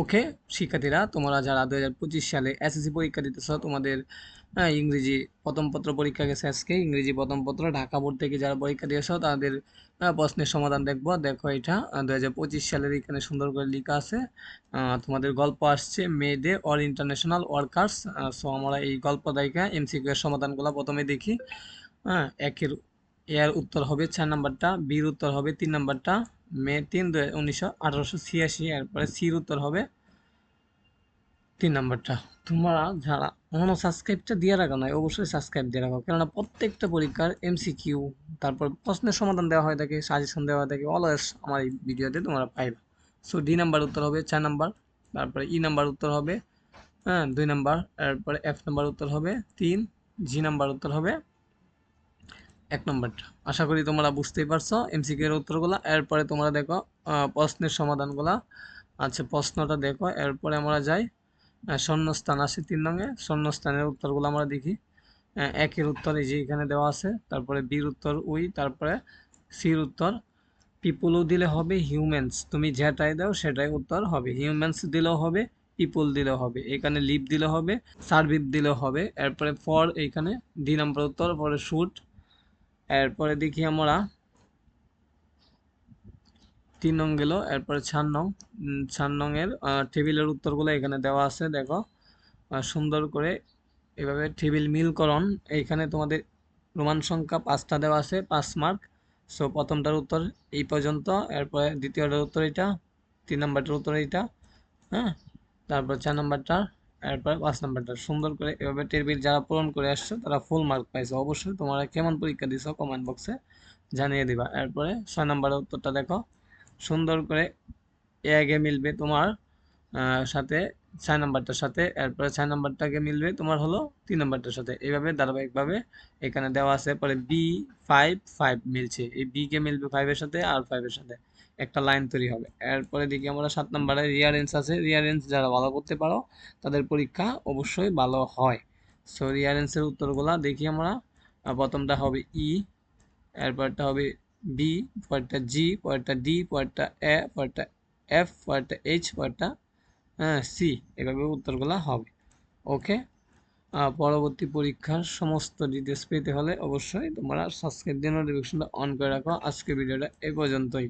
ওকে, শিক্ষার্থীরা, তোমরা যারা দু হাজার পঁচিশ সালে এসএসসি পরীক্ষা দিতেছ, তোমাদের ইংরেজি প্রথম পত্র পরীক্ষা গেছে আজকে। ইংরেজি প্রথম পত্র ঢাকা বোর্ড থেকে যারা পরীক্ষা দিয়েছ, তাদের প্রশ্নের সমাধান দেখব। দেখো এটা দু হাজার পঁচিশ সালের এখানে সুন্দর করে লেখা আছে তোমাদের গল্প আসছে May Day or international workers so আমরা এই গল্প দেখা এমসিকিউ এর সমাধানগুলো প্রথমে দেখি। হ্যাঁ একের, এর উত্তর হবে চার নাম্বারটা, বির উত্তর হবে তিন নাম্বারটা। মে তিন দু উনিশশো ছিয়াশি, এরপরে সির উত্তর হবে তিন নাম্বারটা। তোমরা যারা এখনও সাবস্ক্রাইবটা দিয়ে রাখো নয় অবশ্যই সাবস্ক্রাইব দিয়ে রাখো। কেননা প্রত্যেকটা পরীক্ষার এমসিকিউ তারপর প্রশ্নের সমাধান দেওয়া হয়ে থাকে সাজেশন দেওয়া হয়ে থাকে অলওয়েজ আমার এই ভিডিওতে তোমরা পাইবে। সো ডি নাম্বার উত্তর হবে, চার নাম্বার তারপরে ই নাম্বার উত্তর হবে হ্যাঁ দুই নাম্বার এরপরে এফ নাম্বার উত্তর হবে, তিন জি নাম্বার উত্তর হবে এক নম্বরটা আশা করি তোমরা বুঝতেই পারছ এর উত্তরগুলো। এরপরে তোমরা দেখো প্রশ্নের সমাধানগুলা। আচ্ছা প্রশ্নটা দেখো, এরপরে আমরা যাই। শূন্যস্থান আছে তিন নঙে শূন্যস্থানের উত্তরগুলো আমরা দেখি। একের উত্তর এই যে এখানে দেওয়া আছে, তারপরে বির উত্তর উই, তারপরে সির উত্তর। পিপুলও দিলে হবে হিউম্যানস। তুমি যেটাই দাও সেটাই উত্তর হবে। হিউম্যানস দিলেও হবে, পিপুল দিলেও হবে। এখানে লিভ দিলে হবে, সার্ভিভ দিলেও হবে। এরপরে ফর এইখানে ডি নাম্বার উত্তর, পরে শুট এরপরে দেখি আমরা তিন নং গেল, এরপরে চার নং। চার নং এর টেবিলের উত্তরগুলো এখানে দেওয়া আছে, দেখো। সুন্দর করে এভাবে টেবিল মিলকরণ এইখানে তোমাদের রোমান সংখ্যা পাঁচটা দেওয়া আছে, পাঁচ মার্ক। সো প্রথমটার উত্তর এই পর্যন্ত, এরপরে দ্বিতীয়টার উত্তর এটা তিন নাম্বারটার উত্তর এইটা হ্যাঁ? তারপর চার নাম্বারটা এরপর পাঁচ নাম্বারটা, সুন্দর করে এভাবে টেবিল যারা পূরণ করে আসছো, তারা ফুল মার্ক পাইছো। অবশ্যই তোমরা কেমন পরীক্ষা দিছো কমেন্ট বক্সে জানিয়ে দিবা। এরপরে ছয় নাম্বারের উত্তরটা দেখো। সুন্দর করে এ আগে মিলবে তোমার সাথে ছয় নাম্বারটার সাথে, এরপরে ছয় নাম্বারটাকে মিলবে তোমার হলো তিন নাম্বারটার সাথে। এইভাবে ধারাবাহিকভাবে এখানে দেওয়া আছে। পরে বি ফাইভ ফাইভ মিলছে। এই বিকে মিলবে ফাইভের সাথে আর ফাইভের সাথে। একটা লাইন তৈরি হবে। এরপরে দেখি আমরা সাত নম্বরে রিয়ারেন্স আছে। রিয়ারেন্স যারা ভালো করতে পারো, তাদের পরীক্ষা অবশ্যই ভালো হয়। সো রিয়ারেন্সের উত্তরগুলা দেখি আমরা। প্রথমটা হবে ই এরপরটা হবে বি পরেরটা জি পরেরটা ডি পরেরটা এ পরেরটা এফ পরেরটা এইচ পরেরটা সি এভাবে উত্তরগুলা হবে। ওকে পরবর্তী পরীক্ষার সমস্ত ডিটেলস পেতে হলে অবশ্যই তোমরা সাবস্ক্রাইব দিয়ে নোটিফিকেশনটা অন করে রাখো। আজকে ভিডিওটা এই পর্যন্তই।